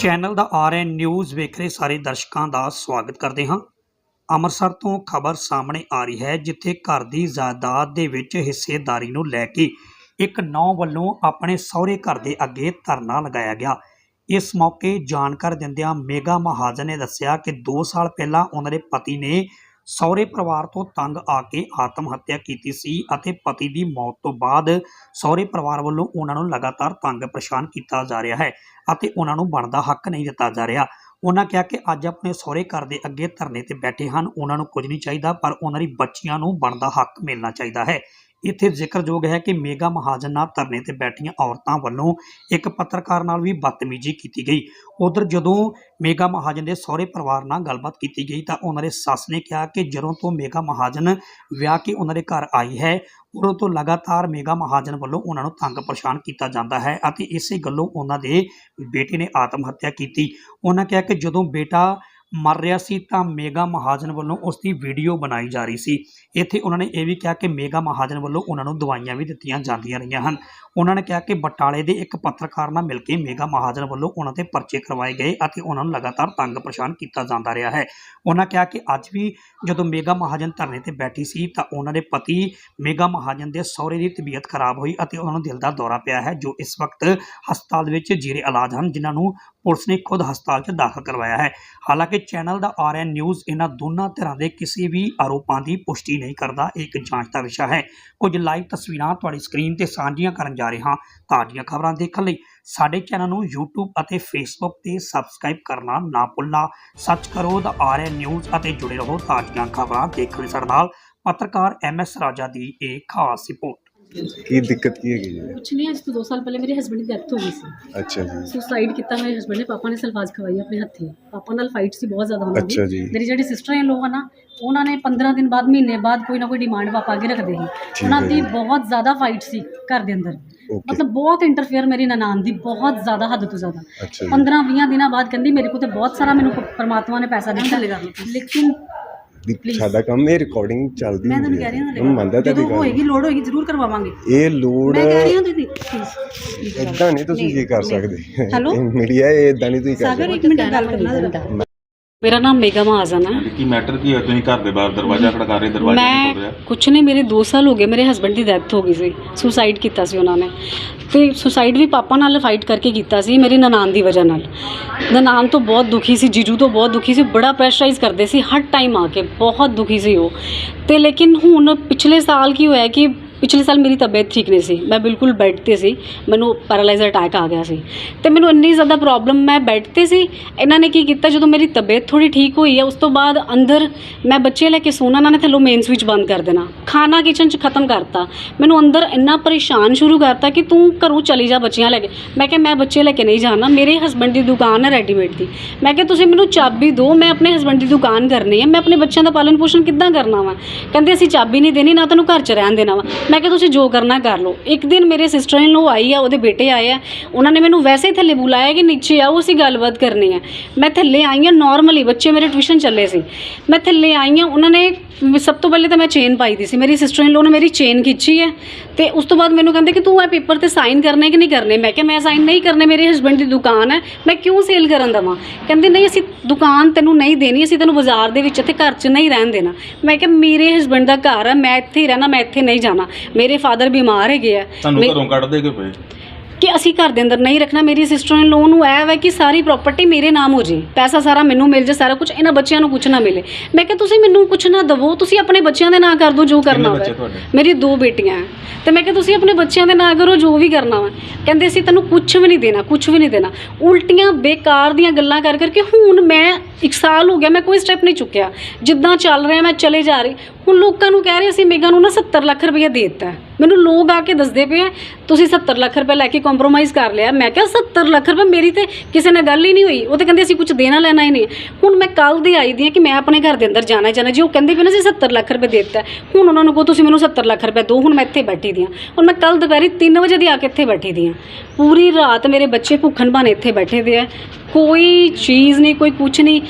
Channel ਦਾ RN news ਵੇਖ ਰਹੇ ਸਾਰੇ ਦਰਸ਼ਕਾਂ ਦਾ ਸਵਾਗਤ ਕਰਦੇ ਹਾਂ। ਅੰਮ੍ਰਿਤਸਰ ਤੋਂ ਖਬਰ ਸਾਹਮਣੇ ਆ ਰਹੀ ਹੈ, ਜਿੱਥੇ ਘਰ ਦੀ ਜਾਇਦਾਦ ਦੇ ਵਿੱਚ ਹਿੱਸੇਦਾਰੀ ਨੂੰ ਲੈ ਕੇ ਇੱਕ ਨੌ ਵੱਲੋਂ ਆਪਣੇ ਸਹੁਰੇ ਘਰ ਦੇ ਅੱਗੇ ਧਰਨਾ ਲਗਾਇਆ ਗਿਆ। ਇਸ ਮੌਕੇ ਜਾਣਕਾਰੀ ਦਿੰਦਿਆਂ ਮੇਗਾ ਮਹਾਜਨ ਨੇ ਦੱਸਿਆ ਕਿ 2 ਸਾਲ ਪਹਿਲਾਂ ਉਹਨਾਂ ਦੇ ਪਤੀ ਨੇ ਸਹੁਰੇ ਪਰਿਵਾਰ ਤੋਂ ਤੰਗ ਆ ਕੇ ਆਤਮ ਹੱਤਿਆ ਕੀਤੀ ਸੀ ਅਤੇ ਪਤੀ ਦੀ ਮੌਤ ਤੋਂ ਬਾਅਦ ਸਹੁਰੇ ਪਰਿਵਾਰ ਵੱਲੋਂ ਉਹਨਾਂ ਨੂੰ ਲਗਾਤਾਰ ਤੰਗ ਪਰੇਸ਼ਾਨ ਕੀਤਾ ਜਾ ਰਿਹਾ ਹੈ ਅਤੇ ਉਹਨਾਂ ਨੂੰ ਬਣਦਾ ਹੱਕ ਨਹੀਂ ਦਿੱਤਾ ਜਾ ਰਿਹਾ। ਉਹਨਾਂ ਕਿਹਾ ਕਿ ਅੱਜ ਆਪਣੇ ਸਹੁਰੇ ਘਰ ਦੇ ਅੱਗੇ ਧਰਨੇ ਤੇ ਬੈਠੇ ਹਨ। ਉਹਨਾਂ ਨੂੰ ਕੁਝ ਨਹੀਂ ਚਾਹੀਦਾ, ਪਰ ਉਹਨਾਂ ਦੀ ਬੱਚੀਆਂ ਨੂੰ ਬਣਦਾ ਹੱਕ ਮਿਲਣਾ ਚਾਹੀਦਾ ਹੈ। ਇੱਥੇ ਜ਼ਿਕਰਯੋਗ ਹੈ ਕਿ ਮੇਗਾ ਮਹਾਜਨ ਨਾਲ ਧਰਨੇ ਤੇ ਬੈਠੀਆਂ ਔਰਤਾਂ ਵੱਲੋਂ ਇੱਕ ਪੱਤਰਕਾਰ ਨਾਲ ਵੀ ਬਦਤਮੀਜ਼ੀ ਕੀਤੀ ਗਈ। ਉਧਰ ਜਦੋਂ ਮੇਗਾ ਮਹਾਜਨ ਦੇ ਸਹੁਰੇ ਪਰਿਵਾਰ ਨਾਲ ਗੱਲਬਾਤ ਕੀਤੀ ਗਈ ਤਾਂ ਉਹਨਾਂ ਦੇ ਸੱਸ ਨੇ ਕਿਹਾ ਕਿ ਜਦੋਂ ਤੋਂ ਮੇਗਾ ਮਹਾਜਨ ਵਿਆਹ ਕੇ ਉਹਨਾਂ ਦੇ ਘਰ ਆਈ ਹੈ, ਉਦੋਂ ਤੋਂ ਲਗਾਤਾਰ ਮੇਗਾ ਮਹਾਜਨ ਵੱਲੋਂ ਉਹਨਾਂ ਨੂੰ ਤੰਗ ਪਰੇਸ਼ਾਨ ਕੀਤਾ ਜਾਂਦਾ ਹੈ ਅਤੇ ਇਸੇ ਗੱਲੋਂ ਉਹਨਾਂ ਦੇ ਬੇਟੇ ਨੇ ਆਤਮ ਹੱਤਿਆ ਕੀਤੀ। ਉਹਨਾਂ ਕਿਹਾ ਕਿ ਜਦੋਂ ਬੇਟਾ ਮਰ ਰਿਹਾ ਸੀ ਤਾਂ ਮੇਗਾ ਮਹਾਜਨ ਵੱਲੋਂ ਉਸ ਦੀ ਵੀਡੀਓ ਬਣਾਈ ਜਾ ਰਹੀ ਸੀ। ਇੱਥੇ ਉਹਨਾਂ ਨੇ ਇਹ ਵੀ ਕਿਹਾ ਕਿ ਮੇਗਾ ਮਹਾਜਨ ਵੱਲੋਂ ਉਹਨਾਂ ਨੂੰ ਦਵਾਈਆਂ ਵੀ ਦਿੱਤੀਆਂ ਜਾਂਦੀਆਂ ਰਹੀਆਂ ਹਨ। ਉਹਨਾਂ ਨੇ ਕਿਹਾ ਕਿ ਬਟਾਲੇ ਦੇ ਇੱਕ ਪੱਤਰਕਾਰ ਨਾਲ ਮਿਲ ਕੇ ਮੇਗਾ ਮਹਾਜਨ ਵੱਲੋਂ ਉਹਨਾਂ ਤੇ ਪਰਚੇ ਕਰਵਾਏ ਗਏ ਅਤੇ ਉਹਨਾਂ ਨੂੰ ਲਗਾਤਾਰ ਤੰਗ ਪਰੇਸ਼ਾਨ ਕੀਤਾ ਜਾਂਦਾ ਰਿਹਾ ਹੈ। ਉਹਨਾਂ ਕਿਹਾ ਕਿ ਅੱਜ ਵੀ ਜਦੋਂ ਮੇਗਾ ਮਹਾਜਨ ਧਰਨੇ ਤੇ ਬੈਠੀ ਸੀ ਤਾਂ ਉਹਨਾਂ ਦੇ ਪਤੀ ਮੇਗਾ ਮਹਾਜਨ ਦੇ ਸਹੁਰੇ ਦੀ ਤਬੀਅਤ ਖਰਾਬ ਹੋਈ ਅਤੇ ਉਹਨਾਂ ਨੂੰ ਦਿਲ ਦਾ ਦੌਰਾ ਪਿਆ ਹੈ, ਜੋ ਇਸ ਵਕਤ ਹਸਪਤਾਲ ਵਿੱਚ ਜੀਰੇ ਇਲਾਜ ਹਨ, ਜਿਨ੍ਹਾਂ ਨੂੰ ਪੁਲਿਸ ਨੇ ਖੁਦ ਹਸਪਤਾਲ 'ਚ ਦਾਖਲ ਕਰਵਾਇਆ ਹੈ। ਹਾਲਾਂਕਿ ਚੈਨਲ ਦਾ ਆਰਐਨ ਨਿਊਜ਼ ਇਹਨਾਂ ਦੋਨਾਂ ਤਰ੍ਹਾਂ ਦੇ ਕਿਸੇ ਵੀ ਆਰੋਪਾਂ ਦੀ ਪੁਸ਼ਟੀ ਨਹੀਂ ਕਰਦਾ, ਇਹ ਇੱਕ ਜਾਂਚ ਦਾ ਵਿਸ਼ਾ ਹੈ। ਕੁਝ ਲਾਈਵ ਤਸਵੀਰਾਂ ਤੁਹਾਡੀ ਸਕਰੀਨ ਤੇ ਸਾਂਝੀਆਂ ਕਰਨ ਜਾ ਰਹੇ ਹਾਂ ਤਾਜ਼ੀਆਂ ਖਬਰਾਂ ਦੇਖਣ ਲਈ। ਸਾਡੇ ਚੈਨਲ ਨੂੰ YouTube ਅਤੇ Facebook ਤੇ ਸਬਸਕ੍ਰਾਈਬ ਕਰਨਾ ਨਾ ਭੁੱਲਣਾ। ਸਰਚ ਕਰੋ ਦਾ ਆਰਐਨ ਨਿਊਜ਼ ਅਤੇ ਜੁੜੇ ਰਹੋ ਤਾਜ਼ੀਆਂ ਖਬਰਾਂ ਦੇਖਣ ਲਈ ਸਾਡੇ ਨਾਲ। ਪੱਤਰਕਾਰ ਐਮਐਸ ਰਾਜਾ ਦੀ ਇਹ ਖਾਸ ਰਿਪੋਰਟ। ਕੀ ਦਿੱਕਤ ਕੀ ਹੈਗੀ ਜੀ? ਕੁਛ ਨਹੀਂ ਅੱਜ ਤੋਂ 2 ਸਾਲ ਪਹਿਲੇ ਮੇਰੇ ਹਸਬੰਡ ਦੀ ਡੈਥ ਹੋ ਗਈ ਸੀ। ਅੱਛਾ ਜੀ। ਸੁਸਾਈਡ ਕੀਤਾ ਮੇਰੇ ਹਸਬੰਡ ਨੇ ਪਾਪਾ ਨੇ ਸਲਫਾਜ਼ ਖਵਾਈ ਆਪਣੇ ਹੱਥੀ। ਪਾਪਾ ਨਾਲ ਫਾਈਟ ਸੀ ਬਹੁਤ ਜ਼ਿਆਦਾ ਉਹਨਾਂ ਅੱਛਾ ਜੀ। ਮੇਰੀ ਜਿਹੜੀ ਸਿਸਟਰ ਇਨ ਲੋਕ ਆ ਨਾ ਉਹਨਾਂ ਨੇ 15 ਦਿਨ ਬਾਅਦ ਮਹੀਨੇ ਬਾਅਦ ਕੋਈ ਨਾ ਕੋਈ ਡਿਮਾਂਡ ਪਾਪਾ ਅੱਗੇ ਰੱਖਦੇ ਸੀ। ਉਹਨਾਂ ਹੈ ਦੀ। ਬਹੁਤ ਜ਼ਿਆਦਾ ਫਾਈਟ ਸੀ ਘਰ ਦੇ ਅੰਦਰ। ਓਕੇ ਮਤਲਬ ਬਹੁਤ ਇੰਟਰਫੇਅਰ ਮੇਰੀ ਨਨਾਣ ਦੀ ਬਹੁਤ ਜ਼ਿਆਦਾ ਹੱਦ ਤੋਂ ਜ਼ਿਆਦਾ। ਅੱਛਾ ਜੀ। 15 20 ਦਿਨਾਂ ਬਾਅਦ ਕਹਿੰਦੀ ਮੇਰੇ ਕੋਲ ਤੇ ਬਹੁਤ ਸਾਰਾ ਮੈਨੂੰ ਪ- ਪਰਮਾਤਮਾ ਨੇ ਪੈਸਾ ਦਿੱਤਾ। ਲੇਕਿਨ ਵੀ। ਸਾਡਾ ਕੰਮ ਇਹ ਰਿਕਾਰਡਿੰਗ ਚੱਲਦੀ ਮੈਂ ਤੁਹਾਨੂੰ ਕਹਿ ਰਹੀ ਹਾਂ ਹੁਣ ਮੰਨਦਾ ਜਦੋਂ ਤੁਹਾਡੀ ਹੋਏਗੀ ਲੋੜ ਹੋਏਗੀ ਜ਼ਰੂਰ ਕਰਵਾਵਾਂਗੇ। ਇਹ ਲੋੜ ਮੈਂ ਕਹਿ ਰਹੀ ਹਾਂ ਦੀਦੀ ਪਲੀਜ਼ ਇਦਾਂ ਨਹੀਂ ਤੁਸੀਂ ਕੀ ਕਰ ਸਕਦੇ। Hello? ਮੀਡੀਆ ਇਹ ਇਦਾਂ ਨਹੀਂ ਤੁਸੀਂ ਕਰ ਸਾਗਰ ਸਕਦੇ। ਇੱਕ ਮਿੰਟ ਗੱਲ ਕਰਨਾ ਜ਼ਰਾ। ਮੇਰਾ ਨਾਮ ਮੇਗਾ ਮਹਾਜਨ ਹੈ ਕੀ ਮੈਟਰ ਕੀ ਹੈ ਤੁਸੀਂ ਘਰ ਦੇ ਬਾਹਰ ਦਰਵਾਜ਼ਾ ਖੜਕਾ ਰਹੇ ਦਰਵਾਜ਼ਾ ਨਹੀਂ ਖੁੱਲ ਮੈਂ ਰਿਹਾ ਕੁਛ ਨਹੀਂ ਮੇਰੇ 2 ਸਾਲ ਹੋ ਗਏ ਮੇਰੇ ਹਸਬੰਡ ਦੀ ਡੈਥ ਹੋ ਗਈ ਸੀ। ਸੁਸਾਈਡ ਕੀਤਾ ਸੀ ਉਹਨਾਂ ਨੇ। ਤੇ ਸੁਸਾਈਡ ਵੀ ਪਾਪਾ ਨਾਲ ਫਾਈਟ ਕਰਕੇ ਕੀਤਾ ਸੀ ਮੇਰੀ ਨਨਾਣ ਦੀ ਵਜ੍ਹਾ ਨਾਲ। ਨਨਾਣ ਤੋਂ ਬਹੁਤ ਦੁਖੀ ਸੀ ਜੀਜੂ ਤੋਂ ਬਹੁਤ ਦੁਖੀ ਸੀ ਬੜਾ ਪ੍ਰੈਸ਼ਰਾਈਜ਼ ਕਰਦੇ ਸੀ ਹਰ ਟਾਈਮ ਆ ਕੇ ਬਹੁਤ ਦੁਖੀ ਸੀ ਉਹ। ਤੇ ਲੇਕਿਨ ਹੁਣ ਪਿਛਲੇ ਸਾਲ ਕੀ ਹੋਇਆ ਕਿ ਪਿਛਲੇ ਸਾਲ ਮੇਰੀ ਤਬੀਅਤ ਠੀਕ ਨਹੀਂ ਸੀ, ਮੈਂ ਬਿਲਕੁਲ ਬੈੱਡ ਤੇ ਸੀ, ਮੈਨੂੰ ਪੈਰਾਲਾਈਜ਼ਰ ਅਟੈਕ ਆ ਗਿਆ ਸੀ। ਤੇ ਮੈਨੂੰ ਇੰਨੀ ਜ਼ਿਆਦਾ ਪ੍ਰੋਬਲਮ ਮੈਂ ਬੈੱਡ ਤੇ ਸੀ, ਇਹਨਾਂ ਨੇ ਕੀ ਕੀਤਾ, ਜਦੋਂ ਮੇਰੀ ਤਬੀਅਤ ਥੋੜੀ ਠੀਕ ਹੋਈ ਹੈ, ਉਸ ਤੋਂ ਬਾਅਦ ਅੰਦਰ ਮੈਂ ਬੱਚੇ ਲੈ ਕੇ ਸੋਣਾ ਇਹਨਾਂ ਨੇ ਥੱਲੋਂ ਮੇਨ ਸਵਿਚ ਬੰਦ ਕਰ ਦੇਣਾ। ਖਾਣਾ ਕਿਚਨ 'ਚ ਖਤਮ ਕਰਤਾ। ਮੈਨੂੰ ਅੰਦਰ ਇੰਨਾ ਪਰੇਸ਼ਾਨ ਸ਼ੁਰੂ ਕਰਤਾ ਕਿ ਤੂੰ ਘਰੋਂ ਚਲੀ ਜਾ ਬੱਚਿਆਂ ਲੈ ਕੇ। ਮੈਂ ਕਿਹਾ, ਮੈਂ ਬੱਚੇ ਲੈ ਕੇ ਨਹੀਂ ਜਾਣਾ, ਮੇਰੇ ਹਸਬੰਡ ਦੀ ਦੁਕਾਨ ਹੈ ਰੈਡੀਮੇਡ ਦੀ। ਮੈਂ ਕਿਹਾ, ਤੁਸੀਂ ਮੈਨੂੰ ਚਾਬੀ ਦਿਓ, ਮੈਂ ਆਪਣੇ ਹਸਬੰਡ ਦੀ ਦੁਕਾਨ ਕਰਨੀ ਹੈ, ਮੈਂ ਆਪਣੇ ਬੱਚਿਆਂ ਦਾ ਪਾਲਣ ਪੋਸ਼ਣ ਕਿੱਦਾਂ ਕਰਨਾ ਵਾ? ਕਹਿੰਦੇ, ਅਸੀਂ ਚਾਬੀ ਨਹੀਂ ਦੇਣੀ, ਨਾ ਤੈਨੂੰ ਘਰ 'ਚ ਰਹਿਣ ਦੇਣਾ ਵਾ। ਮੈਂ ਕਿਹਾ ਤੁਸੀਂ ਜੋ ਕਰਨਾ ਕਰ ਲਓ। ਇੱਕ ਦਿਨ ਮੇਰੇ ਸਿਸਟਰ ਇਨ ਲੋ ਆਈ ਆ, ਉਹਦੇ ਬੇਟੇ ਆਏ ਆ। ਉਹਨਾਂ ਨੇ ਮੈਨੂੰ ਵੈਸੇ ਹੀ ਥੱਲੇ ਬੁਲਾਇਆ ਕਿ ਨੀਚੇ ਆਓ, ਅਸੀਂ ਗੱਲਬਾਤ ਕਰਨੀ ਹੈ ਮੈਂ ਥੱਲੇ ਆਈ ਹਾਂ ਨਾਰਮਲੀ ਬੱਚੇ ਮੇਰੇ ਟਿਊਸ਼ਨ ਚੱਲੇ ਸੀ। ਮੈਂ ਥੱਲੇ ਆਈ ਹਾਂ ਉਹਨਾਂ ਨੇ ਸਭ ਤੋਂ ਪਹਿਲੇ ਤਾਂ ਮੈਂ ਚੇਨ ਪਾਈ ਦੀ ਸੀ। ਮੇਰੀ ਸਿਸਟਰ ਇਨ ਲੋ ਨੇ ਮੇਰੀ ਚੇਨ ਖਿੱਚੀ ਹੈ ਤੇ ਉਸ ਤੋਂ ਬਾਅਦ ਮੈਨੂੰ ਕਹਿੰਦੇ ਕਿ ਤੂੰ ਇਹ ਪੇਪਰ ਤੇ ਸਾਈਨ ਕਰਨੇ ਕਿ ਨਹੀਂ ਕਰਨੇ? ਮੈਂ ਕਿਹਾ ਮੈਂ ਸਾਈਨ ਨਹੀਂ ਕਰਨੇ ਮੇਰੇ ਹਸਬੰਡ ਦੀ ਦੁਕਾਨ ਹੈ ਮੈਂ ਕਿਉਂ ਸੇਲ ਕਰਨ ਦਵਾਂ? ਕਹਿੰਦੇ ਨਹੀਂ ਅਸੀਂ ਦੁਕਾਨ ਤੈਨੂੰ ਨਹੀਂ ਦੇਣੀ ਅਸੀਂ ਤੈਨੂੰ ਬਾਜ਼ਾਰ ਦੇ ਵਿੱਚ ਇੱਥੇ ਘਰ 'ਚ ਨਹੀਂ ਰਹਿਣ ਦੇਣਾ। ਮੈਂ ਕਿਹਾ ਮੇਰੇ ਹਸਬੰਡ ਦਾ ਘਰ ਹੈ ਮੈਂ ਇੱਥੇ ਹੀ ਰਹਿਣਾ ਮੈਂ ਇੱਥੇ ਨਹੀਂ ਜਾਣਾ। ਮੇਰੇ ਫਾਦਰ ਬਿਮਾਰ ਹੈਗੇ ਆ। ਤੁਹਾਨੂੰ ਘਰੋਂ ਕੱਢ ਦੇ ਕੇ ਪਏ? ਕਿ ਅਸੀਂ ਘਰ ਦੇ ਅੰਦਰ ਨਹੀਂ ਰੱਖਣਾ ਮੇਰੀ ਸਿਸਟਰ ਇਨ ਲੋਨ ਨੂੰ ਇਹ ਹੈ ਕਿ ਸਾਰੀ ਪ੍ਰਾਪਰਟੀ ਮੇਰੇ ਨਾਮ ਹੋ ਜੇ। ਪੈਸਾ ਸਾਰਾ ਮੈਨੂੰ ਮਿਲ ਜੇ ਸਾਰਾ ਕੁਝ ਇਹਨਾਂ ਬੱਚਿਆਂ ਨੂੰ ਕੁਝ ਨਾ ਮਿਲੇ। ਮੈਂ ਕਿਹਾ ਤੁਸੀਂ ਮੈਨੂੰ ਕੁਝ ਨਾ ਦਵੋ ਤੁਸੀਂ ਆਪਣੇ ਬੱਚਿਆਂ ਦੇ ਨਾਂ ਕਰ ਦਿਓ ਜੋ ਕਰਨਾ ਹੋਵੇ? ਮੇਰੀ ਦੋ ਬੇਟੀਆਂ ਹੈ ਤੇ ਮੈਂ ਕਿਹਾ ਤੁਸੀਂ ਆਪਣੇ ਬੱਚਿਆਂ ਦੇ ਨਾਂ ਕਰੋ ਜੋ ਵੀ ਕਰਨਾ ਵਾ। ਕਹਿੰਦੇ ਅਸੀਂ ਤੈਨੂੰ ਕੁਝ ਵੀ ਨਹੀਂ ਦੇਣਾ ਕੁਝ ਵੀ ਨਹੀਂ ਦੇਣਾ। ਉਲਟੀਆਂ ਬੇਕਾਰ ਦੀਆਂ ਗੱਲਾਂ ਕਰ ਕਰਕੇ ਹੁਣ ਮੈਂ ਇੱਕ ਸਾਲ ਹੋ ਗਿਆ ਮੈਂ ਕੋਈ ਸਟੈਪ ਨਹੀਂ ਚੁੱਕਿਆ। ਜਿੱਦਾਂ ਚੱਲ ਰਿਹਾ ਮੈਂ ਚਲੇ ਜਾ ਰਹੀ। ਹੁਣ ਲੋਕਾਂ ਨੂੰ ਕਹਿ ਰਹੇ ਸੀ ਮੇਗਾ ਨੂੰ ਨਾ 70 ਲੱਖ ਰੁਪਏ ਦੇ ਦਿੱਤਾ ਮੈਨੂੰ ਲੋਕ ਆ ਕੇ ਦੱਸਦੇ ਪਏ ਆ, ਤੁਸੀਂ 70 ਲੱਖ ਰੁਪਏ ਲੈ ਕੇ ਕੰਪਰੋਮਾਈਜ਼ ਕਰ ਲਿਆ। ਮੈਂ ਕਿਹਾ 70 ਲੱਖ ਰੁਪਏ ਮੇਰੀ ਤੇ ਕਿਸੇ ਨਾਲ ਗੱਲ ਹੀ ਨਹੀਂ ਹੋਈ। ਉਹ ਤੇ ਕਹਿੰਦੇ ਅਸੀਂ ਕੁਝ ਦੇਣਾ ਲੈਣਾ ਹੀ ਨਹੀਂ ਹੈ। ਹੁਣ ਮੈਂ ਕੱਲ ਦੀ ਆਈ ਦੀ ਹਾਂ ਕਿ ਮੈਂ ਆਪਣੇ ਘਰ ਦੇ ਅੰਦਰ ਜਾਣਾ ਹੀ ਜਾਣਾ। ਜੀ ਉਹ ਕਹਿੰਦੇ ਵੀ ਨਾ ਸੀ 70 ਲੱਖ ਰੁਪਏ ਦੇ ਦਿੱਤਾ ਹੁਣ ਉਹਨਾਂ ਨੂੰ ਕਹੋ ਤੁਸੀਂ ਮੈਨੂੰ 70 ਲੱਖ ਰੁਪਏ ਦਿਓ। ਹੁਣ ਮੈਂ ਇੱਥੇ ਬੈਠੀ ਦੀ ਹਾਂ। ਹੁਣ ਮੈਂ ਕੱਲ ਦੁਪਹਿਰੀ 3 ਵਜੇ ਦੀ ਆ ਕੇ ਇੱਥੇ ਬੈਠੀ ਦੀ ਹਾਂ। ਪੂਰੀ ਰਾਤ ਮੇਰੇ ਬੱਚੇ ਭੁੱਖਣ ਭਾਣੇ ਇੱਥੇ ਬੈਠੇ ਦੇ ਆ। ਕੋਈ ਚੀਜ਼ ਨਹੀਂ ਕੋਈ ਕੁਝ ਨਹੀਂ।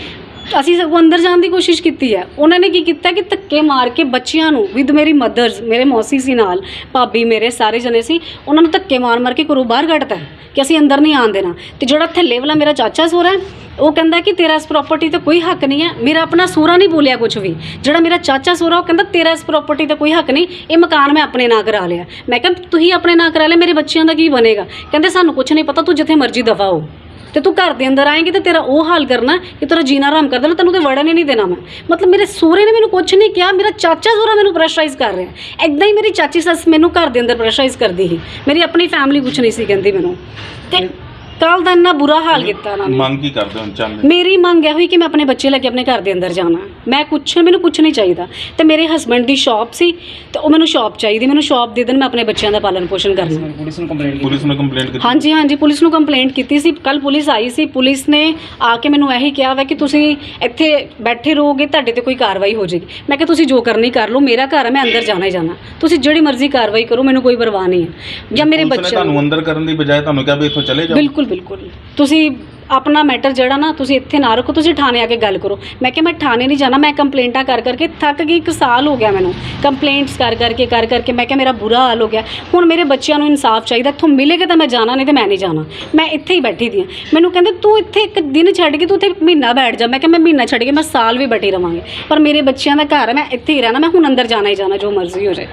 ਅਸੀਂ ਸਗੋਂ ਅੰਦਰ ਜਾਣ ਦੀ ਕੋਸ਼ਿਸ਼ ਕੀਤੀ ਹੈ। ਉਹਨਾਂ ਨੇ ਕੀ ਕੀਤਾ ਕਿ ਧੱਕੇ ਮਾਰ ਕੇ ਬੱਚਿਆਂ ਨੂੰ ਵਿਦ ਮੇਰੀ ਮਦਰਸ ਮੇਰੇ ਮੌਸੀ ਸੀ ਨਾਲ ਭਾਬੀ ਮੇਰੇ ਸਾਰੇ ਜਣੇ ਸੀ ਉਹਨਾਂ ਨੂੰ ਧੱਕੇ ਮਾਰ ਮਾਰ ਕੇ ਘਰੋਂ ਬਾਹਰ ਕੱਢਤਾ ਕਿ ਅਸੀਂ ਅੰਦਰ ਨਹੀਂ ਆਉਣ ਦੇਣਾ। ਤੇ ਜਿਹੜਾ ਥੱਲੇ ਵਾਲਾ ਮੇਰਾ ਚਾਚਾ ਸੋਹਰਾ ਹੈ, ਉਹ ਕਹਿੰਦਾ ਕਿ ਤੇਰਾ ਇਸ ਪ੍ਰਾਪਰਟੀ ਤੇ ਕੋਈ ਹੱਕ ਨਹੀਂ ਹੈ ਮੇਰਾ ਆਪਣਾ ਸੋਹਰਾ ਨਹੀਂ ਬੋਲਿਆ ਕੁਝ ਵੀ। ਜਿਹੜਾ ਮੇਰਾ ਚਾਚਾ ਸੋਹਰਾ ਉਹ ਕਹਿੰਦਾ ਤੇਰਾ ਇਸ ਪ੍ਰਾਪਰਟੀ ਤੇ ਕੋਈ ਹੱਕ ਨਹੀਂ ਇਹ ਮਕਾਨ ਮੈਂ ਆਪਣੇ ਨਾਂ ਕਰਾ ਲਿਆ। ਮੈਂ ਕਿਹਾ ਤੁਸੀਂ ਆਪਣੇ ਨਾਂ ਕਰਾ ਲਿਆ ਮੇਰੇ ਬੱਚਿਆਂ ਦਾ ਕੀ ਬਣੇਗਾ? ਕਹਿੰਦੇ ਸਾਨੂੰ ਕੁਝ ਨਹੀਂ ਪਤਾ ਤੂੰ ਜਿੱਥੇ ਮਰਜ਼ੀ ਦਫਾ ਹੋ। ਤੇ ਤੂੰ ਘਰ ਦੇ ਅੰਦਰ ਆਏਂਗੀ ਤੇ ਤੇਰਾ ਉਹ ਹਾਲ ਕਰਨਾ ਕਿ ਤੇਰਾ ਜੀਣਾ ਆਰਾਮ ਕਰ ਦੇਣਾ ਤੈਨੂੰ ਤੇ ਵੜਨ ਹੀ ਨਹੀਂ ਦੇਣਾ ਮੈਂ। ਮਤਲਬ ਮੇਰੇ ਸਹੁਰੇ ਨੇ ਮੈਨੂੰ ਕੁਝ ਨਹੀਂ ਕਿਹਾ, ਮੇਰਾ ਚਾਚਾ ਸਹੁਰਾ ਮੈਨੂੰ ਪ੍ਰੈਸ਼ਰਾਈਜ਼ ਕਰ ਰਿਹਾ। ਐਦਾਂ ਹੀ ਮੇਰੀ ਚਾਚੀ ਸੱਸ ਮੈਨੂੰ ਘਰ ਦੇ ਅੰਦਰ ਪ੍ਰੈਸ਼ਰਾਈਜ਼ ਕਰਦੀ ਸੀ। ਮੇਰੀ ਆਪਣੀ ਫੈਮਿਲੀ ਕੁਝ ਨਹੀਂ ਸੀ ਕਹਿੰਦੀ ਮੈਨੂੰ। ਤੇ ਕੱਲ ਦਾ ਇੰਨਾ ਬੁਰਾ ਹਾਲ ਕੀਤਾ ਉਹਨਾਂ ਨੇ। ਮੰਗ ਕੀ ਕਰਦੇ ਹੋ ਚਾਹੁੰਦੇ ਮੇਰੀ ਮੰਗ ਇਹ ਹੋਈ ਕਿ ਮੈਂ ਆਪਣੇ ਬੱਚੇ ਲੈ ਕੇ ਆਪਣੇ ਘਰ ਦੇ ਅੰਦਰ ਜਾਣਾ ਮੈਂ ਕੁਛ ਮੈਨੂੰ ਕੁਛ ਨਹੀਂ ਚਾਹੀਦਾ। ਤੇ ਮੇਰੇ ਹਸਬੰਡ ਦੀ ਸ਼ਾਪ ਸੀ ਤੇ ਉਹ ਮੈਨੂੰ ਸ਼ਾਪ ਚਾਹੀਦੀ। ਮੈਨੂੰ ਸ਼ਾਪ ਦੇ ਦੇਣ ਮੈਂ ਆਪਣੇ ਬੱਚਿਆਂ ਦਾ ਪਾਲਣ ਪੋਸ਼ਣ ਕਰਨਾ। ਪੁਲਿਸ ਨੂੰ ਕੰਪਲੇਂਟ ਕੀਤੀ? ਹਾਂਜੀ ਹਾਂਜੀ ਪੁਲਿਸ ਨੂੰ ਕੰਪਲੇਂਟ ਕੀਤੀ ਸੀ। ਕੱਲ ਪੁਲਿਸ ਆਈ ਸੀ। ਪੁਲਿਸ ਨੇ ਆ ਕੇ ਮੈਨੂੰ ਇਹੀ ਕਿਹਾ ਵਾ ਕਿ ਤੁਸੀਂ ਇੱਥੇ ਬੈਠੇ ਰਹੋਗੇ ਤੁਹਾਡੇ ਤੇ ਕੋਈ ਕਾਰਵਾਈ ਹੋ ਜਾਏਗੀ। ਮੈਂ ਕਿਹਾ ਤੁਸੀਂ ਜੋ ਕਰਨੀ ਕਰ ਲਓ। ਮੇਰਾ ਘਰ ਹੈ ਮੈਂ ਅੰਦਰ ਜਾਣਾ ਹੀ ਜਾਣਾ। ਤੁਸੀਂ ਜਿਹੜੀ ਮਰਜ਼ੀ ਕਾਰਵਾਈ ਕਰੋ ਮੈਨੂੰ ਕੋਈ ਪਰਵਾਹ ਨਹੀਂ ਹੈ। ਜਾਂ ਮੇਰੇ ਪੁਲਿਸ ਨੇ ਨੂੰ ਤੁਹਾਨੂੰ ਅੰਦਰ ਕਰਨ ਦੀ ਬਜਾਏ ਤੁਹਾਨੂੰ ਕਿਹਾ ਵੀ ਇੱਥੋਂ ਚਲੇ ਜਾਓ? ਬਿਲਕੁਲ ਬਿਲਕੁਲ। ਤੁਸੀਂ ਆਪਣਾ ਮੈਟਰ ਜਿਹੜਾ ਨਾ ਤੁਸੀਂ ਇੱਥੇ ਨਾ ਰੱਖੋ, ਤੁਸੀਂ ਥਾਣੇ ਆ ਕੇ ਗੱਲ ਕਰੋ। ਮੈਂ ਕਿਹਾ ਮੈਂ ਥਾਣੇ ਨਹੀਂ ਜਾਣਾ, ਮੈਂ ਕੰਪਲੇਂਟਾਂ ਕਰ ਕਰਕੇ ਥੱਕ ਗਈ, ਇੱਕ ਸਾਲ ਹੋ ਗਿਆ ਮੈਨੂੰ। ਕੰਪਲੇਂਟਸ ਕਰ ਕਰਕੇ ਕਰ ਕਰਕੇ ਮੈਂ ਕਿਹਾ ਮੇਰਾ ਬੁਰਾ ਹਾਲ ਹੋ ਗਿਆ। ਹੁਣ ਮੇਰੇ ਬੱਚਿਆਂ ਨੂੰ ਇਨਸਾਫ ਚਾਹੀਦਾ, ਇੱਥੋਂ ਮਿਲੇਗਾ ਤਾਂ ਮੈਂ ਜਾਣਾ, ਨਹੀਂ ਤੇ ਮੈਂ ਨਹੀਂ ਜਾਣਾ। ਮੈਂ ਇੱਥੇ ਹੀ ਬੈਠੀ ਦੀ ਹਾਂ। ਮੈਨੂੰ ਕਹਿੰਦੇ ਤੂੰ ਇੱਥੇ ਇੱਕ ਦਿਨ ਛੱਡ ਕੇ, ਤੂੰ ਇੱਥੇ ਮਹੀਨਾ ਬੈਠ ਜਾ। ਮੈਂ ਕਿਹਾ ਮੈਂ ਮਹੀਨਾ ਛੱਡ ਕੇ, ਮੈਂ ਸਾਲ ਵੀ ਬੈਠੀ ਰਵਾਂਗੀ। ਪਰ ਮੇਰੇ ਬੱਚਿਆਂ ਦਾ ਘਰ ਹੈ, ਮੈਂ ਇੱਥੇ ਹੀ ਰਹਿਣਾ, ਮੈਂ ਹੁਣ ਅੰਦਰ ਜਾਣਾ ਹੀ ਜਾਣਾ, ਜੋ ਮਰਜ਼ੀ ਹੋ ਜਾਏ।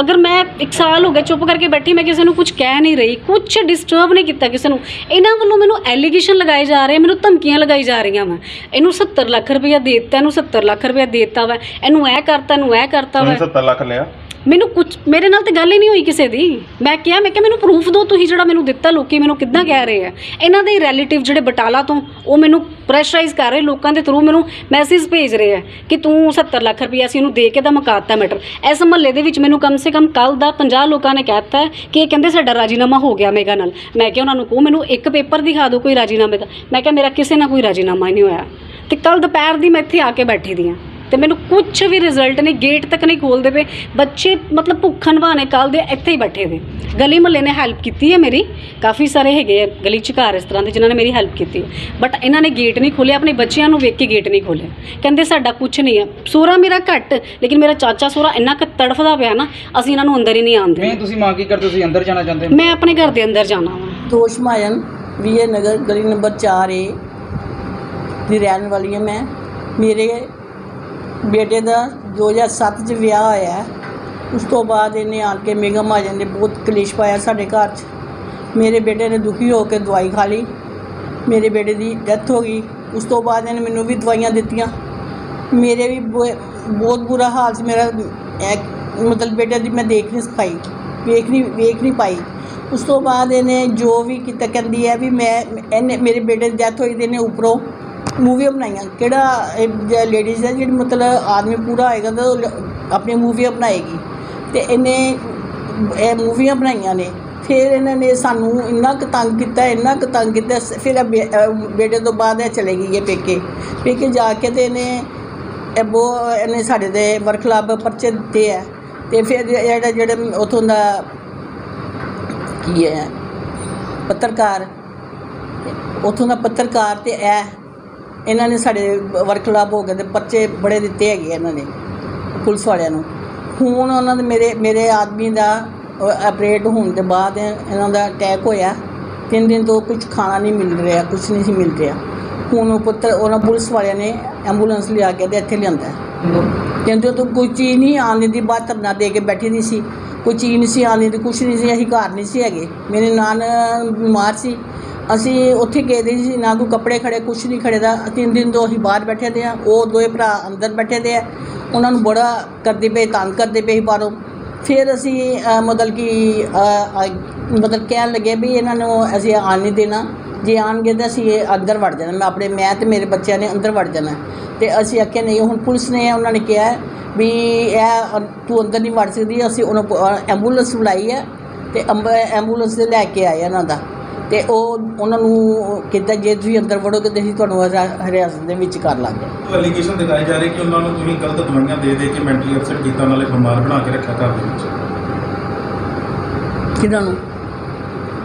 ਅਗਰ ਮੈਂ ਇੱਕ ਸਾਲ ਹੋ ਗਿਆ ਚੁੱਪ ਕਰਕੇ ਬੈਠੀ, ਮੈਂ ਕਿਸੇ ਨੂੰ ਕੁਝ ਕਹਿ ਨਹੀਂ ਰਹੀ ਕੁਝ ਡਿਸਟਰਬ ਨਹੀਂ ਕੀਤਾ ਕਿਸੇ ਨੂੰ। ਇਹਨਾਂ ਵੱਲੋਂ ਮੈਨੂੰ ਐਲੀਗੇਸ਼ਨ ਲਗਾਏ ਜਾ ਰਹੇ ਮੈਨੂੰ ਧਮਕੀਆਂ ਲਗਾਈ ਜਾ ਰਹੀਆਂ ਵਾ। ਇਹਨੂੰ 70 ਲੱਖ ਰੁਪਇਆ ਦੇ ਦਿੱਤਾ, ਇਹਨੂੰ 70 ਲੱਖ ਰੁਪਇਆ ਦੇ ਦਿੱਤਾ ਵਾ। ਇਹਨੂੰ ਇਹ ਕਰਤਾ, ਇਹਨੂੰ ਇਹ ਕਰਤਾ ਵਾ। ਤੁਸੀਂ 70 ਲੱਖ ਲਿਆ। ਮੈਨੂੰ ਕੁਝ ਮੇਰੇ ਨਾਲ ਤੇ ਗੱਲ ਹੀ ਨਹੀਂ ਹੋਈ ਕਿਸੇ ਦੀ। ਮੈਂ ਕਿਹਾ ਮੈਂ ਕਿਹਾ ਮੈਨੂੰ ਪ੍ਰੂਫ ਦਿਓ ਤੁਸੀਂ ਜਿਹੜਾ ਮੈਨੂੰ ਦਿੱਤਾ, ਲੋਕੀ ਮੈਨੂੰ ਕਿੱਦਾਂ ਕਹਿ ਰਹੇ ਆ। ਇਹਨਾਂ ਦੇ ਰਿਲੇਟਿਵ ਜਿਹੜੇ ਬਟਾਲਾ ਤੋਂ, ਉਹ ਮੈਨੂੰ ਪ੍ਰੈਸ਼ਰਾਈਜ਼ ਕਰ ਰਹੇ, ਲੋਕਾਂ ਦੇ ਥਰੂ ਮੈਨੂੰ ਮੈਸੇਜ ਭੇਜ ਰਹੇ ਆ ਕਿ ਤੂੰ 70 ਲੱਖ ਰੁਪਇਆ ਅਸੀਂ ਇਹਨੂੰ ਦੇ ਕੇ ਤਾਂ ਮੁਕਾਤਾ ਮੈਟਰ ਇਸ ਮਹੱਲੇ ਦੇ ਵਿੱਚ ਮੈਨੂੰ ਕਮ ਸੇ ਕਮ ਕੱਲ ਦਾ 50 ਲੋਕਾਂ ਨੇ ਕਹਿਤਾ ਕਿ ਇਹ ਕਹਿੰਦੇ ਸਾਡਾ ਰਾਜੀਨਾਮਾ ਹੋ ਗਿਆ ਮੇਗਾ ਨਾਲ। ਮੈਂ ਕਿਹਾ ਉਹਨਾਂ ਨੂੰ ਕਹੋ, ਮੈਨੂੰ ਇੱਕ ਪੇਪਰ ਦਿਖਾ ਦਿਓ ਕੋਈ ਰਾਜੀਨਾਮੇ ਦਾ। ਮੈਂ ਕਿਹਾ, ਮੇਰਾ ਕਿਸੇ ਨਾਲ ਕੋਈ ਰਾਜੀਨਾਮਾ ਨਹੀਂ ਹੋਇਆ। ਤੇ ਕੱਲ ਦੁਪਹਿਰ ਦੀ ਮੈਂ ਇੱਥੇ ਆ ਕੇ ਬੈਠੀ ਦੀ ਹਾਂ ਤੇ ਮੈਨੂੰ ਕੁਝ ਵੀ ਰਿਜ਼ਲਟ ਨਹੀਂ ਗੇਟ ਤੱਕ ਨਹੀਂ ਖੋਲਦੇ ਪਏ। ਬੱਚੇ ਮਤਲਬ ਭੁੱਖਣ ਭਾਣੇ ਕੱਲ ਦੇ ਇੱਥੇ ਹੀ ਬੈਠੇ ਨੇ ਗਲੀ ਮੁਹੱਲੇ ਨੇ ਹੈਲਪ ਕੀਤੀ ਹੈ ਮੇਰੀ। ਕਾਫੀ ਸਾਰੇ ਹੈਗੇ ਆ ਗਲੀ ਚ ਘਰ ਇਸ ਤਰ੍ਹਾਂ ਦੇ ਜਿਨ੍ਹਾਂ ਨੇ ਮੇਰੀ ਹੈਲਪ ਕੀਤੀ। ਬਟ ਇਹਨਾਂ ਨੇ ਗੇਟ ਨਹੀਂ ਖੋਲਿਆ ਆਪਣੇ ਬੱਚਿਆਂ ਨੂੰ ਵੇਖ ਕੇ ਗੇਟ ਨਹੀਂ ਖੋਲਿਆ ਕਹਿੰਦੇ ਸਾਡਾ ਕੁਝ ਨਹੀਂ ਹੈ ਸੋਹਰਾ ਮੇਰਾ ਘੱਟ ਲੇਕਿਨ ਮੇਰਾ ਚਾਚਾ ਸੋਹਰਾ ਇੰਨਾ ਕੁ ਤੜਫਦਾ ਪਿਆ ਨਾ ਅਸੀਂ ਇਹਨਾਂ ਨੂੰ ਅੰਦਰ ਹੀ ਨਹੀਂ ਆਉਂਦੇ। ਮੈਂ ਤੁਸੀਂ ਮੰਗ ਕੀ ਕਰਦੇ? ਤੁਸੀਂ ਅੰਦਰ ਜਾਣਾ ਚਾਹੁੰਦੇ ਹੋ? ਮੈਂ ਆਪਣੇ ਘਰ ਦੇ ਅੰਦਰ ਜਾਣਾ ਵਾ। ਦੋਸ਼ ਮਾਇਨ ਵੀਏ ਨਗਰ ਗਲੀ ਨੰਬਰ 4 ਏ। ਦੀ ਰਹਿਣ ਵਾਲੀ ਹਾਂ ਮੈਂ। ਮੇਰੇ ਬੇਟੇ ਦਾ 2007 ਚ ਵਿਆਹ ਹੋਇਆ ਉਸ ਤੋਂ ਬਾਅਦ ਇਹਨੇ ਆਣ ਕੇ ਮੇਘਾ ਮਹਾਜਨ ਨੇ ਬਹੁਤ ਕਲੇਸ਼ ਪਾਇਆ ਸਾਡੇ ਘਰ 'ਚ। ਮੇਰੇ ਬੇਟੇ ਨੇ ਦੁਖੀ ਹੋ ਕੇ ਦਵਾਈ ਖਾ ਲਈ। ਮੇਰੇ ਬੇਟੇ ਦੀ ਡੈਥ ਹੋ ਗਈ। ਉਸ ਤੋਂ ਬਾਅਦ ਇਹਨੇ ਮੈਨੂੰ ਵੀ ਦਵਾਈਆਂ ਦਿੱਤੀਆਂ। ਮੇਰੇ ਵੀ ਬੁ- ਬਹੁਤ ਬੁਰਾ ਹਾਲ ਸੀ ਮੇਰਾ। ਮਤਲਬ ਬੇਟੇ ਦੀ ਮੈਂ ਦੇਖ ਨਹੀਂ ਸਕਾਈ, ਵੇਖ ਨਹੀਂ ਵੇਖ ਨਹੀਂ ਪਾਈ। ਉਸ ਤੋਂ ਬਾਅਦ ਇਹਨੇ ਜੋ ਵੀ ਕੀਤਾ, ਕਹਿੰਦੀ ਹੈ ਵੀ ਮੈਂ, ਇਹਨੇ, ਮੇਰੇ ਬੇਟੇ ਦੀ ਡੈਥ ਹੋਈ ਤੇ ਇਹਨੇ ਉੱਪਰੋਂ ਮੂਵੀਆਂ ਬਣਾਈਆਂ ਕਿਹੜਾ ਲੇਡੀਜ਼ ਹੈ, ਜਿਹੜੀ ਮਤਲਬ ਆਦਮੀ ਪੂਰਾ ਹੋਏਗਾ ਤਾਂ ਉਹ ਆਪਣੀ ਮੂਵੀਆਂ ਬਣਾਏਗੀ ਅਤੇ ਇਹਨੇ ਇਹ ਮੂਵੀਆਂ ਬਣਾਈਆਂ ਨੇ। ਫਿਰ ਇਹਨਾਂ ਨੇ ਸਾਨੂੰ ਇੰਨਾ ਕੁ ਤੰਗ ਕੀਤਾ, ਇੰਨਾ ਕੁ ਤੰਗ ਕੀਤਾ ਫਿਰ ਇਹ ਬੇ- ਬੇਟੇ ਤੋਂ ਬਾਅਦ ਇਹ ਚਲੇ ਗਈ ਹੈ ਪੇਕੇ। ਪੇਕੇ ਜਾ ਕੇ ਤੇ ਇਹਨੇ ਇਹ ਬੋ ਇਹਨੇ ਸਾਡੇ ਦੇ ਵਰਖਲਾਬ ਪਰਚੇ ਦਿੱਤੇ ਹੈ ਤੇ ਫਿਰ ਜਿਹੜਾ, ਜਿਹੜੇ ਉਥੋਂ ਦਾ ਕੀ ਹੈ, ਪੱਤਰਕਾਰ। ਉਥੋਂ ਦਾ ਪੱਤਰਕਾਰ ਤੇ ਇਹ ਇਹਨਾਂ ਨੇ ਸਾਡੇ ਵਰਖਲਾਪ ਹੋ ਗਏ ਤੇ ਪਰਚੇ ਬੜੇ ਦਿੱਤੇ ਹੈਗੇ ਇਹਨਾਂ ਨੇ, ਪੁਲਿਸ ਵਾਲਿਆਂ ਨੂੰ। ਹੁਣ ਉਹਨਾਂ ਦੇ ਮੇਰੇ ਮੇਰੇ ਆਦਮੀ ਦਾ ਆਪਰੇਟ ਹੋਣ ਦੇ ਬਾਅਦ ਇਹਨਾਂ ਦਾ ਅਟੈਕ ਹੋਇਆ। ਤਿੰਨ ਦਿਨ ਤੋਂ ਕੁਝ ਖਾਣਾ ਨਹੀਂ ਮਿਲ ਰਿਹਾ ਕੁਝ ਨਹੀਂ ਸੀ ਮਿਲ ਰਿਹਾ। ਹੁਣ ਉਹ ਪੁੱਤਰ, ਉਹਨਾਂ ਪੁਲਿਸ ਵਾਲਿਆਂ ਨੇ ਐਂਬੂਲੈਂਸ ਲਿਆ ਕੇ ਤੇ ਇੱਥੇ ਲਿਆਂਦਾ। ਕਹਿੰਦੇ ਤੂੰ ਕੋਈ ਚੀਜ਼ ਨਹੀਂ ਆਉਣ ਦੀ ਬਾਤ ਧਰਨਾ ਦੇ ਕੇ ਬੈਠੀ ਦੀ ਸੀ। ਕੋਈ ਚੀਜ਼ ਨਹੀਂ ਸੀ ਆਉਣ ਦੀ ਕੁਛ ਨਹੀਂ ਸੀ, ਅਸੀਂ ਘਰ ਨਹੀਂ ਸੀ ਹੈਗੇ। ਮੇਰੇ ਨਾਨ ਬਿਮਾਰ ਸੀ। ਅਸੀਂ ਉੱਥੇ ਗਏ ਦੇ ਸੀ, ਨਾ ਕੋਈ ਕੱਪੜੇ ਖੜੇ, ਕੁਛ ਨਹੀਂ ਖੜੇ ਦਾ। ਤਿੰਨ ਦਿਨ ਤੋਂ ਅਸੀਂ ਬਾਹਰ ਬੈਠੇ ਦੇ ਆ ਉਹ ਦੋਏ ਭਰਾ ਅੰਦਰ ਬੈਠੇ ਦੇ ਆ। ਉਹਨਾਂ ਨੂੰ ਬੜਾ ਕਰਦੇ ਪਏ, ਤੰਗ ਕਰਦੇ ਪਏ ਸੀ ਬਾਹਰੋਂ। ਫਿਰ ਅਸੀਂ ਮਤਲਬ ਕਿ ਮਤਲਬ ਕਹਿਣ ਲੱਗੇ ਵੀ ਇਹਨਾਂ ਨੂੰ ਅਸੀਂ ਆਉਣ ਨਹੀਂ ਦੇਣਾ। ਜੇ ਆਉਣਗੇ ਤਾਂ ਅਸੀਂ ਇਹ ਅੰਦਰ ਵੜ ਜਾਣਾ। ਮੈਂ ਆਪਣੇ, ਮੈਂ ਤੇ ਮੇਰੇ ਬੱਚਿਆਂ ਨੇ ਅੰਦਰ ਵੜ ਜਾਣਾ। ਤੇ ਅਸੀਂ ਆਖਿਆ, ਨਹੀਂ, ਹੁਣ ਪੁਲਿਸ ਨੇ ਉਹਨਾਂ ਨੇ ਕਿਹਾ ਵੀ ਇਹ ਤੂੰ ਅੰਦਰ ਨਹੀਂ ਵੜ ਸਕਦੀ। ਅਸੀਂ ਉਹਨਾਂ ਐਂਬੂਲੈਂਸ ਬੁਲਾਈ ਹੈ ਤੇ ਅੰਬ ਐਂਬੂਲੈਂਸ ਲੈ ਕੇ ਆਏ ਇਹਨਾਂ ਦਾ। ਤੇ ਉਹ ਉਹਨਾਂ ਨੂੰ ਕਿਹਾ ਜੇ ਤੁਸੀਂ ਅੰਦਰ ਵੜੋਗੇ ਤੇ ਅਸੀਂ ਤੁਹਾਨੂੰ ਹਰਾ- ਹਿਰਾਸਤ ਦੇ ਵਿੱਚ ਕਰ ਲਾਂਗੇ। ਐਲੀਗੇਸ਼ਨ ਦਿਖਾਏ ਜਾ ਰਹੇ ਕਿ ਉਹਨਾਂ ਨੂੰ ਤੁਸੀਂ ਗਲਤ ਦਵਾਈਆਂ ਦੇ ਦੇ ਕੇ ਮੈਂਟਲੀ ਅਪਸੈਟ ਕੀਤਾ ਨਾਲੇ ਬਿਮਾਰ ਬਣਾ ਕੇ ਰੱਖਿਆ ਘਰ ਦੇ ਵਿੱਚ। ਕਿਹਨਾਂ ਨੂੰ?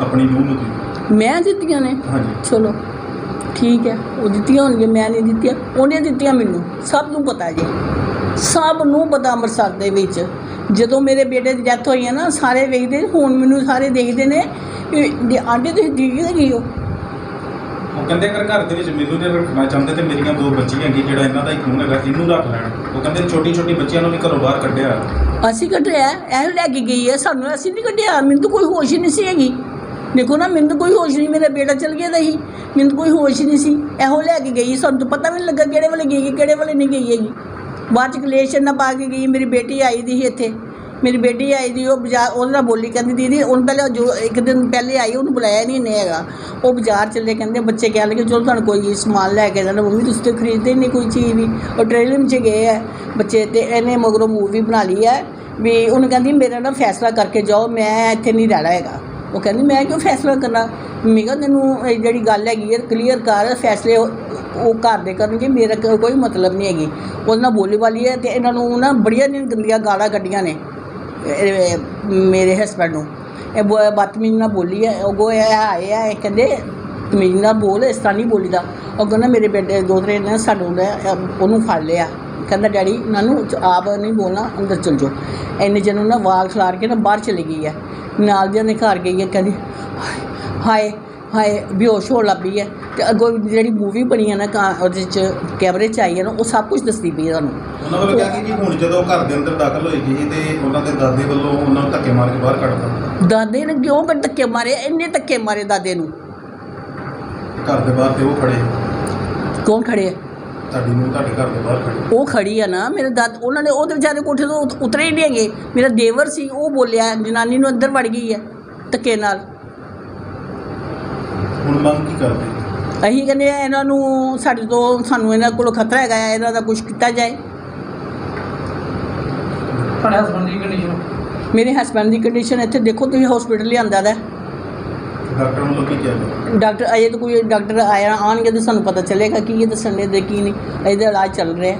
ਆਪਣੀ ਨੂੰਹ ਨੂੰ ਤੁਸੀਂ। ਮੈਂ ਦਿੱਤੀਆਂ ਨੇ? ਹਾਂਜੀ। ਚਲੋ ਠੀਕ ਹੈ। ਉਹ ਦਿੱਤੀਆਂ ਹੋਣਗੀਆਂ ਮੈਂ ਨਹੀਂ ਦਿੱਤੀਆਂ। ਉਹਨੇ ਦਿੱਤੀਆਂ ਮੈਨੂੰ। ਸਭ ਨੂੰ ਪਤਾ ਜੀ। ਸਭ ਨੂੰ ਪਤਾ ਅੰਮ੍ਰਿਤਸਰ ਦੇ ਵਿੱਚ। ਜਦੋਂ ਮੇਰੇ ਬੇਟੇ ਦੀ ਡੈਥ ਹੋਈ ਹੈ ਨਾ ਸਾਰੇ ਵੇਖਦੇ ਹੁਣ ਮੈਨੂੰ ਸਾਰੇ ਦੇਖਦੇ ਨੇ ਕਿ ਆਂਟੀ ਤੁਸੀਂ ਠੀਕ ਹੈਗੀ ਹੋ? ਉਹ ਕਹਿੰਦੇ ਅਗਰ ਘਰ ਦੇ ਵਿੱਚ ਮੈਨੂੰ ਨਹੀਂ ਰੱਖਣਾ ਚਾਹੁੰਦੇ ਤੇ ਮੇਰੀਆਂ ਦੋ ਬੱਚੀਆਂ ਹੈਗੀ ਜਿਹੜਾ ਇਹਨਾਂ ਦਾ ਹੀ ਖੂਨ ਹੈਗਾ ਇਹਨੂੰ ਰੱਖ ਲੈਣ। ਉਹ ਕਹਿੰਦੇ ਛੋਟੀ ਛੋਟੀ ਬੱਚੀਆਂ ਨੂੰ ਵੀ ਘਰੋਂ ਬਾਹਰ ਕੱਢਿਆ। ਅਸੀਂ ਕੱਢਿਆ ਇਹ ਲੈ ਕੇ ਗਈ ਹੈ ਸਾਨੂੰ ਅਸੀਂ ਨਹੀਂ ਕੱਢਿਆ ਮੈਨੂੰ ਤਾਂ ਕੋਈ ਹੋਸ਼ ਹੀ ਨਹੀਂ ਸੀ ਹੈਗੀ। ਦੇਖੋ ਨਾ ਮੈਨੂੰ ਤਾਂ ਕੋਈ ਹੋਸ਼ ਨਹੀਂ ਮੇਰਾ ਬੇਟਾ ਚਲ ਗਿਆ ਦਾ ਸੀ ਮੈਨੂੰ ਕੋਈ ਹੋਸ਼ ਨਹੀਂ ਸੀ। ਇਹੋ ਲੈ ਕੇ ਗਈ ਸਾਨੂੰ ਤਾਂ ਪਤਾ ਵੀ ਨਹੀਂ ਲੱਗਾ ਕਿਹੜੇ ਵੇਲੇ ਗਈ ਕਿਹੜੇ ਵੇਲੇ ਨਹੀਂ ਗਈ ਹੈਗੀ। ਬਾਅਦ ਚ ਕਲੇਸ਼ ਨਾ ਪਾ ਕੇ ਗਈ, ਮੇਰੀ ਬੇਟੀ ਆਈ ਦੀ ਸੀ ਇੱਥੇ। ਮੇਰੀ ਬੇਟੀ ਆਈ ਦੀ, ਉਹ ਬਾਜ਼ਾਰ, ਉਹਦੇ ਨਾਲ ਬੋਲੀ ਕਹਿੰਦੀ, ਦੀਦੀ, ਉਹਨੂੰ ਪਹਿਲਾਂ ਜੋ, ਇੱਕ ਦਿਨ ਪਹਿਲੇ ਆਈ, ਉਹਨੂੰ ਬੁਲਾਇਆ ਨਹੀਂ ਨੇ ਹੈਗਾ। ਉਹ ਬਾਜ਼ਾਰ ਚੱਲੇ ਕਹਿੰਦੇ, ਬੱਚੇ ਕਹਿਣ ਲੱਗੇ, ਚਲੋ ਤੁਹਾਨੂੰ ਕੋਈ ਸਮਾਨ ਲੈ ਕੇ ਦੇਣਾ ਮੰਮੀ, ਤੁਸੀਂ ਤਾਂ ਖਰੀਦਦੇ ਨਹੀਂ ਕੋਈ ਚੀਜ਼ ਵੀ। ਉਹ ਟ੍ਰੇਲਰ 'ਚ ਗਏ ਹੈ ਬੱਚੇ ਤੇ, ਇਹਨੇ ਮਗਰੋਂ ਮੂਵੀ ਬਣਾ ਲਈ ਹੈ ਵੀ ਉਹਨੂੰ ਕਹਿੰਦੀ, ਮੇਰਾ ਨਾ ਫੈਸਲਾ ਕਰਕੇ ਜਾਓ, ਮੈਂ ਇੱਥੇ ਨਹੀਂ ਰਹਿਣਾ ਹੈਗਾ। ਉਹ ਕਹਿੰਦੀ, ਮੈਂ ਕਿਉਂ ਫੈਸਲਾ ਕਰਨਾ? ਮੈਂ ਕਿਹਾ, ਤੈਨੂੰ ਇਹ ਜਿਹੜੀ ਗੱਲ ਹੈਗੀ ਹੈ ਕਲੀਅਰ ਕਰ, ਫੈਸਲੇ ਉਹ ਘਰ ਦੇ ਕਰਨਗੇ, ਮੇਰਾ ਕੋਈ ਮਤਲਬ ਨਹੀਂ ਹੈਗੀ। ਉਹਦੇ ਨਾਲ ਬੋਲੀ ਵਾਲੀ ਹੈ ਤੇ ਇਹਨਾਂ ਨੂੰ ਨਾ ਬੜੀਆਂ ਨੀ ਗੰਦੀਆਂ ਗਾਲਾਂ ਕੱਢੀਆਂ ਨੇ ਮੇਰੇ ਹਸਬੰਡ ਨੂੰ। ਇਹ ਬ- ਬਦਤਮੀਜ਼ ਨਾਲ ਬੋਲੀ ਹੈ ਉਹ ਗੋ ਇਹ ਆਏ ਆ, ਇਹ ਕਹਿੰਦੇ ਤਮੀਜ਼ ਨਾਲ ਬੋਲ, ਇਸ ਤਰ੍ਹਾਂ ਨਹੀਂ ਬੋਲੀਦਾ। ਉਹ ਕਹਿੰਦਾ ਮੇਰੇ ਬੇਟੇ ਦੋਤਰੇ ਨੇ ਸਾਨੂੰ ਉਹਨੂੰ ਫੜ ਲਿਆ। ਕਹਿੰਦਾ ਡੈਡੀ ਨਾਨੂੰ ਆਪ ਨਹੀਂ ਬੋਲਣਾ ਅੰਦਰ ਚਲ ਜਾਓ। ਇੰਨੇ ਜਨ ਨੂੰ ਨਾ ਵਾਲ ਖਿਲਾਰ ਕੇ ਨਾ ਬਾਹਰ ਚਲੀ ਗਈ ਹੈ। ਨਾਲ ਦਿਆਂ ਦੇ ਘਰ ਗਈ ਹੈ ਕਹਿੰਦੀ ਹਾਏ ਹਾਏ ਬੇਹੋਸ਼ ਹੋਣ ਲੱਗ ਪਈ ਹੈ। ਤੇ ਅੱਗੋਂ ਜਿਹੜੀ ਮੂਵੀ ਬਣੀ ਹੈ ਨਾ ਕਾਂ ਉਹਦੇ ਚ ਕੈਮਰੇ ਚ ਆਈ ਹੈ ਨਾ ਉਹ ਸਭ ਕੁਝ ਦੱਸਦੀ ਪਈ ਹੈ ਤੁਹਾਨੂੰ ਉਹਨਾਂ ਵੱਲੋਂ ਕਿਹਾ ਕਿ ਹੁਣ ਜਦੋਂ ਘਰ ਦੇ ਅੰਦਰ ਦਾਖਲ ਹੋਏਗੀ ਤੇ ਉਹਨਾਂ ਦੇ ਦਾਦੇ ਵੱਲੋਂ ਉਹਨਾਂ ਨੂੰ ਧੱਕੇ ਮਾਰ ਕੇ ਬਾਹਰ ਕੱਢਤਾ। ਦਾਦੇ ਨੇ ਕਿਉਂ ਕਰ ਧੱਕੇ ਮਾਰੇ? ਇੰਨੇ ਧੱਕੇ ਮਾਰੇ ਦਾਦੇ ਨੂੰ। ਘਰ ਦੇ ਬਾਹਰ ਤੇ ਉਹ ਖੜੇ। ਕੌਣ ਖੜੇ ਤੁਹਾਡੀ ਨੂੰ ਤੁਹਾਡੇ ਘਰ ਦੇ ਬਾਹਰ ਖੜੇ ਉਹ ਖੜੀ ਆ ਨਾ ਮੇਰੇ ਦਾਦ ਉਹਨਾਂ ਨੇ ਉਹਦੇ ਵਿਚਾਰੇ ਕੋਠੇ ਤੋਂ ਉਤ- ਉਤਰੇ ਹੀ ਨਹੀਂ ਹੈਗੇ। ਮੇਰਾ ਦੇਵਰ ਸੀ ਉਹ ਬੋਲਿਆ ਜਨਾਨੀ ਨੂੰ ਅੰਦਰ ਵੜ ਗਈ ਹੈ ਧੱਕੇ ਨਾਲ। ਹੁਣ ਮੰਗ ਕੀ ਕਰਦੇ? ਅਸੀਂ ਕਹਿੰਦੇ ਆ ਇਹਨਾਂ ਨੂੰ ਸਾਡੇ ਤੋਂ ਸਾਨੂੰ ਇਹਨਾਂ ਕੋਲੋਂ ਖਤਰਾ ਹੈਗਾ ਹੈ ਇਹਨਾਂ ਦਾ ਕੁਝ ਕੀਤਾ ਜਾਏ। ਤੁਹਾਡੇ ਹਸਬੰਦ ਦੀ ਕੰਡੀਸ਼ਨ ਮੇਰੇ ਹਸਬੰਡ ਦੀ ਕੰਡੀਸ਼ਨ ਇੱਥੇ ਦੇਖੋ ਤੁਸੀਂ ਹਸਪੀਟਲ ਲਿਆਂਦਾ ਦਾ। ਡਾਕਟਰ ਨੂੰ ਕੀ ਕਿਹਾ ਡਾਕਟਰ ਅਜੇ ਤਾਂ ਕੋਈ ਡਾਕਟਰ ਆਇਆ, ਆਉਣਗੇ ਤਾਂ ਸਾਨੂੰ ਪਤਾ ਚੱਲੇਗਾ ਕੀ ਇਹ ਦੱਸਣ ਦੇ ਕੀ ਨਹੀਂ। ਇਹਦਾ ਇਲਾਜ ਚੱਲ ਰਿਹਾ।